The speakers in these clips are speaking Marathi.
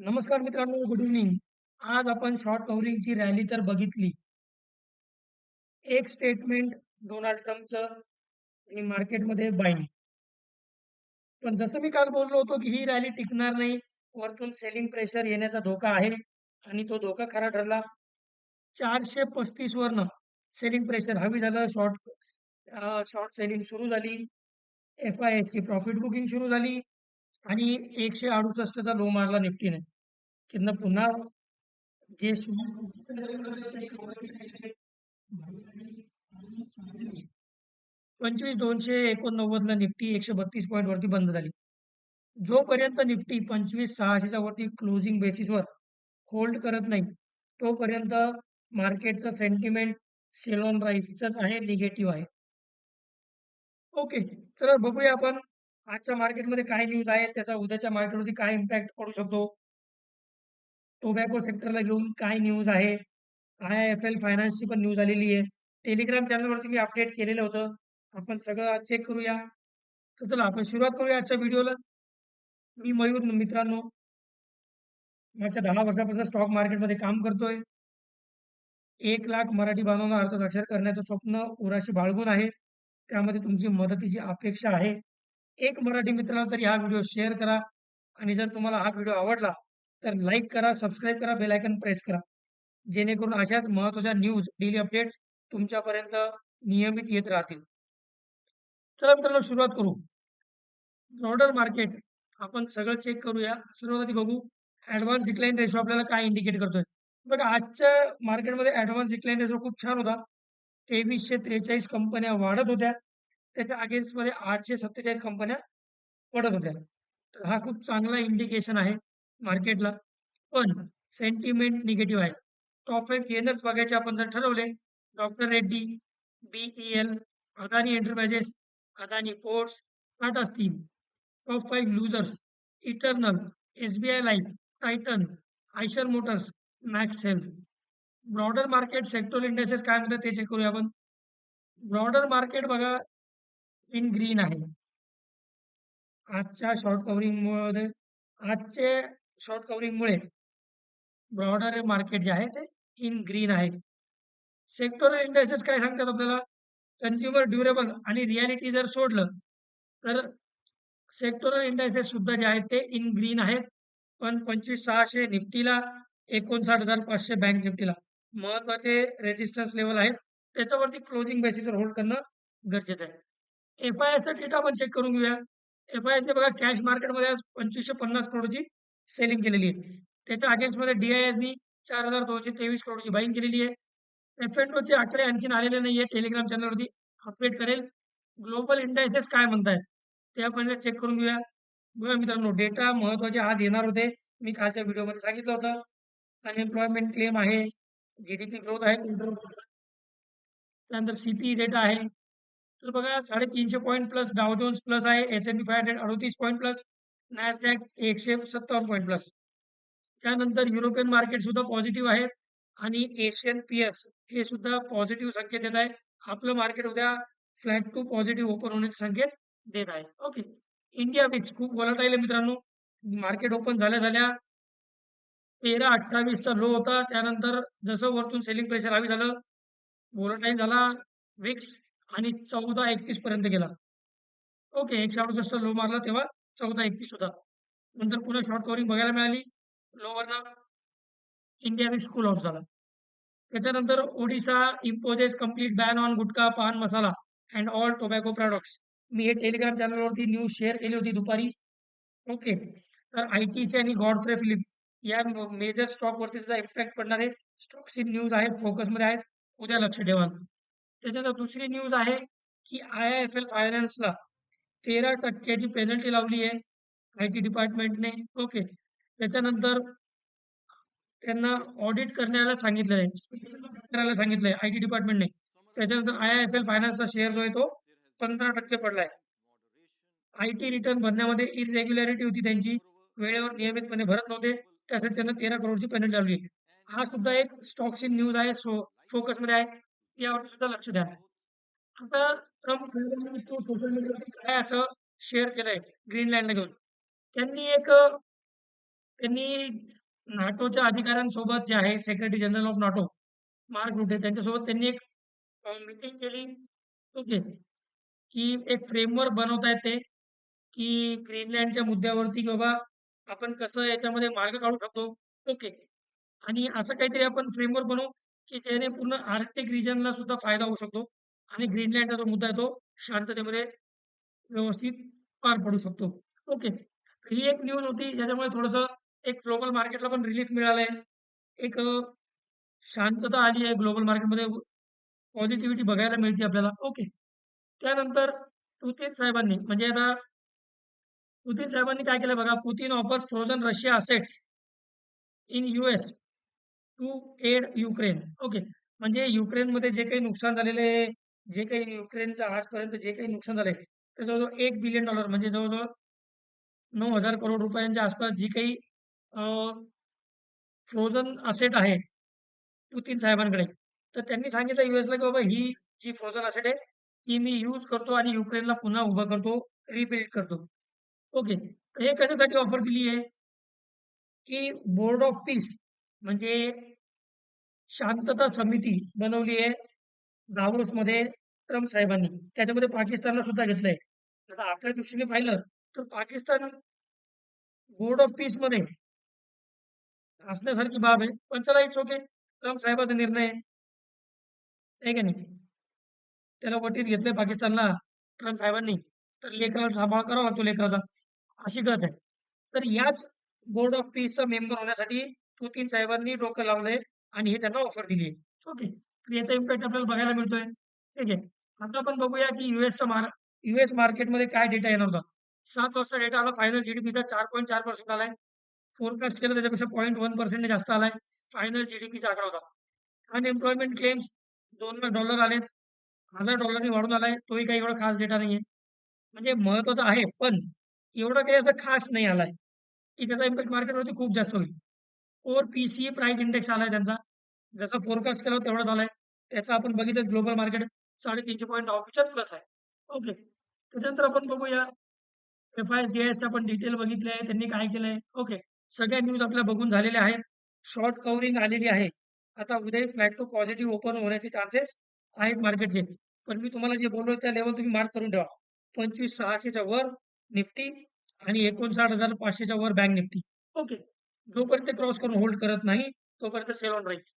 नमस्कार मित्रांनो, गुड इव्हनिंग. आज आपण शॉर्ट कव्हरिंगची रॅली तर बघितली. एक स्टेटमेंट डोनाल्ड ट्रम्पचं आणि मार्केटमध्ये बाईंग. पण जसं मी काल बोललो होतो, की ही रॅली टिकणार नाही. वरतून सेलिंग प्रेशर येण्याचा धोका आहे आणि तो धोका खरा ठरला. 435 वरनं सेलिंग प्रेशर हवी झालं. शॉर्ट शॉर्ट सेलिंग सुरू झाली. एफ-आय-एसची प्रॉफिट बुकिंग सुरू झाली आणि 168 चा लो मारला निफ्टीने. त्यांना पुन्हा जे पंचवीस दोनशे एकोणनव्वद ला निफ्टी एकशे बत्तीस पॉईंट वरती बंद झाली. जोपर्यंत निफ्टी पंचवीस सहाशेच्या वरती क्लोजिंग बेसिसवर होल्ड करत नाही, तोपर्यंत मार्केटचं सेंटिमेंट सेलॉन ऑन आहे, निगेटिव्ह आहे. ओके. चला बघूया आपण आजच्या मार्केटमध्ये काय न्यूज आहेत, त्याचा उद्याच्या मार्केटवरती काय इम्पॅक्ट पडू शकतो. टोबॅको सेक्टरला घेऊन काय न्यूज आहे. आय एफ एल फायनान्सची पण न्यूज आलेली आहे. टेलिग्राम चॅनलवरती मी अपडेट केलेलं होतं. आपण सगळं चेक करूया. तर चला आपण सुरुवात करूया आजच्या व्हिडिओला. मी मयूर मित्रांनो. मागच्या दहा वर्षापासून स्टॉक मार्केटमध्ये काम करतोय. एक लाख मराठी बांधवांना अर्थसाक्षर करण्याचं स्वप्न उराशी बाळगून आहे. त्यामध्ये तुमची मदतीची अपेक्षा आहे. एक मराठी मित्राला तरी हा व्हिडिओ शेअर करा आणि जर तुम्हाला हा व्हिडिओ आवडला तर लाईक करा, सबस्क्राईब करा, बेल प्रेस करा. जेणेकरून अशाच महत्त्वाच्या न्यूज, डेली अपडेट्स तुमच्यापर्यंत नियमित येत राहतील. चला मित्रांनो सुरुवात करू. ब्रॉडर मार्केट आपण सगळं चेक करूया. सर्वात आधी बघू ॲडव्हान्स डिक्लाईन रेशो आपल्याला काय इंडिकेट करतोय. बघा आजच्या मार्केटमध्ये ॲडव्हान्स डिक्लाईन रेशो खूप छान होता. 2343 कंपन्या वाढत होत्या. त्याच्या अगेन्स्टमध्ये 847 कंपन्या पडत होत्या. तर हा खूप चांगला इंडिकेशन आहे मार्केटला. पण सेंटिमेंट निगेटिव्ह आहे. टॉप फाईव्ह गेनर्स बघायचे आपण जर ठरवले, doctor Reddy, BEL, Adani enterprises, Adani ports, Tata steel. Top five losers, eternal, SBI life, Titan, Eicher motors, max health. Broader market sectoral industries काय म्हणतात ते चेक करूया आपण. ब्रॉडर मार्केट बघा इन ग्रीन आहे. आजच्या शॉर्ट कव्हरिंगमध्ये आजचे शॉर्ट कव्हरिंगमुळे ब्रॉडर मार्केट जे आहे ते इन ग्रीन आहे. सेक्टोरल इंडिसेस काय सांगतात आपल्याला? कन्झ्युमर ड्युरेबल आणि रियालिटी जर सोडलं, तर सेक्टोरल इंडेक्सेस सुद्धा जे आहेत ते इन ग्रीन आहेत. पण 25,600 निफ्टीला, 59,500 बँक निफ्टीला महत्त्वाचे रेजिस्टन्स लेवल आहेत. त्याच्यावरती क्लोजिंग बेसिसवर होल्ड करणं गरजेचं आहे. एफ आय चा डेटा आपण चेक करून घेऊया. एफ-आय-एसने बघा कॅश मार्केटमध्ये आज 2550 करोडची सेलिंग केलेली आहे. त्याच्या अगेन्स्टमध्ये डी-आय-एसनी 4223 करोडची बाईंग केलेली आहे. एफ-एंड-ओचे आकडे आणखीन आलेले नाहीये. टेलिग्राम चॅनलवरती अपडेट करेल. ग्लोबल इंडायसेस काय म्हणतायत ते आपण चेक करून घेऊया. बघा मित्रांनो डेटा महत्त्वाचे आज येणार होते. मी कालच्या व्हिडिओमध्ये सांगितलं होतं. अनएम्प्लॉयमेंट क्लेम आहे, जी-डी-पी ग्रोथ आहे, त्यानंतर सीपी डेटा आहे. तर बघा साडेतीनशे point plus Dow Jones plus आहे, S and P 500 38 point plus, Nasdaq 157 point plus. त्यानंतर युरोपियन मार्केट सुद्धा पॉझिटिव्ह आहेत आणि एशियन पी एस हे सुद्धा पॉझिटिव्ह संकेत देत आहे. आपलं मार्केट उद्या फ्लॅट टू पॉझिटिव्ह ओपन होण्याचे संकेत देत आहे. ओके. इंडिया विक्स खूप व्होलटाईल आहे मित्रांनो. मार्केट ओपन झाल्या-झाल्या 1328 चा लो होता. त्यानंतर जसं वरतून सेलिंग प्रेशर हवी झालं, व्होलटाईल झाला विक्स आणि 1431 पर्यंत गेला. ओके. 168 लो मारला तेव्हा 1431 होता. नंतर पुन्हा शॉर्ट कव्हरिंग बघायला मिळाली. लोवरनं इंडिया स्कूल ऑफ झाला. त्याच्यानंतर Odisha imposes complete ban on gutkha, paan masala and all tobacco products. मी हे टेलिग्राम चॅनलवरती न्यूज शेअर केली होती दुपारी. ओके. तर आय-टी-सी आणि गॉडफ्रे फिलिप या मेजर स्टॉकवरती त्याचा इम्पॅक्ट पडणारे स्टॉक्स इन न्यूज आहेत, फोकसमध्ये आहेत. उद्या लक्ष ठेवा. त्याच्यानंतर दुसरी न्यूज आहे की आय-आय-एफ-एल फायनान्सला तेरा टक्क्याची पेनल्टी लावली आहे आय-टी डिपार्टमेंटने. ओके. त्याच्यानंतर त्यांना ऑडिट करण्याला सांगितलेलं आहे. करायला सांगितलंय आय-टी डिपार्टमेंटने. त्याच्यानंतर आय-आय-एफ-एल फायनान्सचा शेअर जो आहे तो 15% पडलाय. आय-टी रिटर्न भरण्यामध्ये इरेग्युलॅरिटी होती त्यांची. वेळेवर नियमितपणे भरत नव्हते. त्यासाठी त्यांना 13 करोडची पेनल्टी लावली आहे. हा सुद्धा एक स्टॉक्सची न्यूज आहे. सो फोकसमध्ये आहे. यावरती सुद्धा लक्ष द्या. आता ट्रम्प साहेबांनी तो सोशल मीडियावरती काय असं शेअर केलंय? ग्रीनलँडला घेऊन. त्यांनी एक त्यांनी नाटोच्या अधिकाऱ्यांसोबत जे आहे secretary general of NATO Mark Rutte त्यांच्यासोबत त्यांनी एक मीटिंग केली. ओके. की एक फ्रेमवर्क बनवता ते की ग्रीनलँडच्या मुद्द्यावरती की बाबा आपण कसं याच्यामध्ये मार्ग काढू शकतो. ओके. आणि असं काहीतरी आपण फ्रेमवर्क बनवू. की ज्याने पूर्ण आर्क्टिक रिजनला सुद्धा फायदा होऊ शकतो आणि ग्रीनलँडचा जो मुद्दा आहे तो शांततेमध्ये व्यवस्थित पार पडू शकतो. ओके ही एक न्यूज होती ज्याच्यामुळे थोडस एक ग्लोबल मार्केटला पण रिलीफ मिळालंय. एक शांतता आली आहे ग्लोबल मार्केटमध्ये पॉझिटिव्हिटी बघायला मिळते आपल्याला. ओके त्यानंतर पुतीन साहेबांनी म्हणजे आता पुतीन साहेबांनी काय केलं बघा? Putin offers frozen Russia assets in US to aid Ukraine. Okay. म्हणजे युक्रेनमध्ये जे काही नुकसान झालेले आहे जे काही युक्रेनचं आजपर्यंत जे काही नुकसान झालंय ते जवळजवळ एक बिलियन डॉलर म्हणजे जवळजवळ नऊ हजार करोड रुपयांच्या आसपास जी काही फ्रोझन असेट आहे पुतीन साहेबांकडे. तर त्यांनी सांगितलं युएसला की बाबा ही जी फ्रोझन असेट आहे ती मी यूज करतो आणि युक्रेनला पुन्हा उभं करतो रिबिल्ड करतो. ओके. हे कशासाठी ऑफर दिली आहे? की बोर्ड ऑफ पीस म्हणजे शांतता समिती बनवली आहे दावोसमध्ये ट्रम्प साहेबांनी. त्याच्यामध्ये पाकिस्तानला सुद्धा घेतलंय. आता आपल्या दृष्टीने पाहिलं तर पाकिस्तान बोर्ड ऑफ पीसमध्ये असण्यासारखी बाब आहे. पण चला इट्स ओके ट्रम्प साहेबाचा निर्णय आहे का नाही? त्याला वटीत घेतलंय पाकिस्तानला ट्रम्प साहेबांनी. तर लेकराला सांभाळ करावा तो लेकराचा. अशी गत आहे. तर याच बोर्ड ऑफ पीसचा मेंबर होण्यासाठी पुतीन साहेबांनी डोकं लावलंय आणि हे त्यांना ऑफर दिली आहे. ओके याचा इम्पॅक्ट आपल्याला बघायला मिळतोय. ठीक आहे. आता आपण बघूया की युएसचा मार युएस मार्केटमध्ये काय डेटा येणार होता. सात वाजता डेटा आला. फायनल जीडीपीचा चार पॉईंट चार पर्सेंट आलाय. फोरकास्ट केलं त्याच्यापेक्षा पॉईंट वन पर्सेंट जास्त आलाय. फायनल जीडीपीचा आकडा होता. अनएम्प्लॉयमेंट क्लेम्स दोन लाख डॉलर आलेत. हजार डॉलरनी वाढून आलाय. तोही काही एवढा खास डेटा नाहीये. म्हणजे महत्त्वाचा आहे पण एवढा काही असं खास नाही आलाय. की त्याचा इम्पॅक्ट मार्केटवरती खूप जास्त होईल. कोर पीसीए प्राइस इंडेक्स आलाय त्यांचा. जसा फोरकास्ट केला तेवढा झालाय. त्याचा आपण बघितलं ग्लोबल मार्केट साडेतीनशे पॉईंट ऑफिशियल प्लस आहे. ओके त्याच्यानंतर आपण बघूया. F I S D S आपण डिटेल बघितले आहे. त्यांनी काय केलंय? ओके सगळ्या न्यूज आपल्या बघून झालेल्या आहेत. शॉर्ट कव्हरिंग आलेली आहे. आता उद्या फ्लॅट टू पॉझिटिव्ह ओपन होण्याचे चान्सेस आहेत मार्केटचे पण मी तुम्हाला जे बोललोय त्या लेवल तुम्ही मार्क करून ठेवा. पंचवीस सहाशेच्या वर निफ्टी आणि एकोणसाठ हजार पाचशेच्या वर बँक निफ्टी. ओके जोपर्यंत क्रॉस करून होल्ड करत नाही तोपर्यंत sell on rise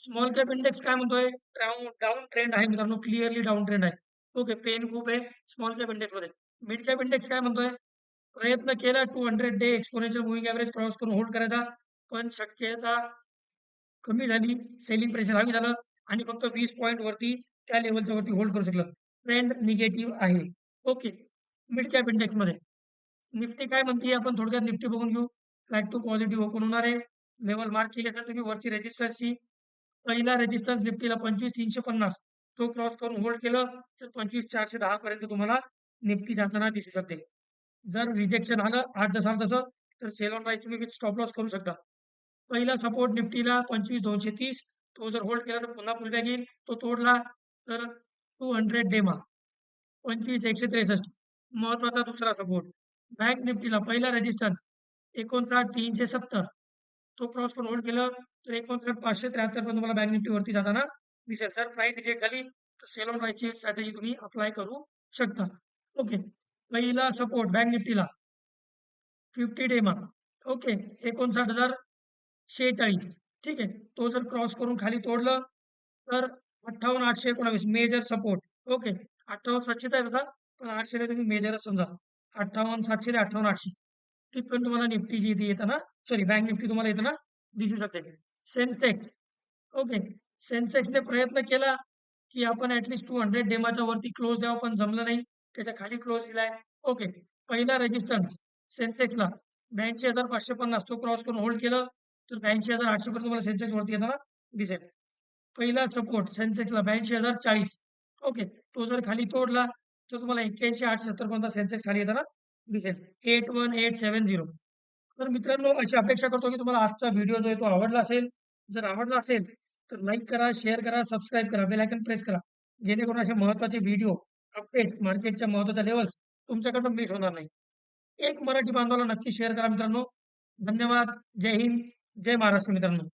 small cap index काय म्हणतोय? डाऊन डाऊन ट्रेंड आहे मित्रांनो क्लिअरली डाऊन ट्रेंड आहे. ओके पेन खूप आहे स्मॉल कॅप इंडेक्समध्ये. मिड कॅप इंडेक्स काय म्हणतोय? प्रयत्न केला two hundred day exponential moving average cross करून होल्ड करायचा पण शक्यता कमी झाली सेलिंग प्रेशर हवी झालं आणि फक्त वीस पॉईंट वरती त्या लेवलच्या वरती होल्ड करू शकलं. ट्रेंड निगेटिव्ह आहे. ओके मिड कॅप इंडेक्समध्ये. निफ्टी काय म्हणते? आपण थोडक्यात निफ्टी बघून घेऊ. फ्लॅट टू पॉझिटिव्ह ओपन होणार आहे. लेवल मार्क केली असेल तुम्ही वरची रेजिस्टन्सची पहिला रेजिस्टन्स निफ्टीला पंचवीस तीनशे पन्नास. तो क्रॉस करून होल्ड केलं तर पंचवीस चारशे दहा पर्यंत तुम्हाला निफ्टी जाताना दिसू शकते. जर रिजेक्शन आलं आज जसाल तसं तर सेल ऑन प्राईस तुम्ही विथ स्टॉप लॉस करू शकता. पहिला सपोर्ट निफ्टीला पंचवीस दोनशे तीस. तो जर होल्ड केला तर पुन्हा पुलबॅक येईल. तो तोडला तर टू हंड्रेड डेमा. पंचवीस एकशे त्रेसष्ट. महत्त्वाचा दुसरा सपोर्ट बँक निफ्टीला पहिला रेजिस्टन्स एकोणसाठ तीनशे सत्तर. तो क्रॉस करून होल्ड केलं तर एकोणसाठ पाचशे त्र्याहत्तर पण तुम्हाला बँक निफ्टी वरती जाताना दिसेल. जर प्राइस रिजेक्ट झाली तर सेल ऑन प्राइसची स्ट्रॅटेजी तुम्ही अप्लाय करू शकता. ओके पहिला सपोर्ट बँक निफ्टीला फिफ्टी डेमा ओके एकोणसाठ हजार शेहेचाळीस. ठीक आहे. तो जर क्रॉस करून खाली तोडलं तर अठ्ठावन्न आठशे एकोणावीस. मेजर सपोर्ट ओके अठ्ठावन्न सातशे तर होता पण आठशेला तुम्ही मेजरच समजा. अठ्ठावन्न सातशे ते अठ्ठावन्न आठशे. तिथपर्यंत तुम्हाला निफ्टीची इथे येताना सॉरी बँक निफ्टी तुम्हाला येताना दिसू शकते. सेन्सेक्स ओके सेन्सेक्सने प्रयत्न केला की आपण ऍटलिस्ट टू हंड्रेड डेमाच्या वरती क्लोज द्यावं पण जमलं नाही. त्याच्याखाली क्लोज दिलाय. ओके पहिला रेजिस्टन्स सेन्सेक्सला ब्याऐंशी हजार पाचशे पन्नास. तो क्रॉस करून होल्ड केलं. तर ब्याऐंशी हजार आठशे पर्यंत तुम्हाला सेन्सेक्स वरती येताना दिसेल. पहिला सपोर्ट सेन्सेक्सला ब्याऐंशी हजार चाळीस. ओके तो जर खाली तोडला तर तुम्हाला एक्क्याऐंशी आठ सत्तर पर्यंत सेन्सेक्स खाली येताना दिसेल eight one eight seven zero तर मित्रांनो अशी अपेक्षा करतो की तुम्हाला आजचा व्हिडिओ जो आहे तो आवडला असेल जर आवडला असेल तर लाईक करा शेअर करा सबस्क्राईब करा बेल आयकन प्रेस करा जेणेकरून असे महत्त्वाचे व्हिडिओ अपडेट मार्केटच्या महत्त्वाच्या लेवल्स तुमच्याकडून मिस होणार नाही एक मराठी बांधवाला नक्की शेअर करा मित्रांनो धन्यवाद. जय हिंद. जय महाराष्ट्र मित्रांनो.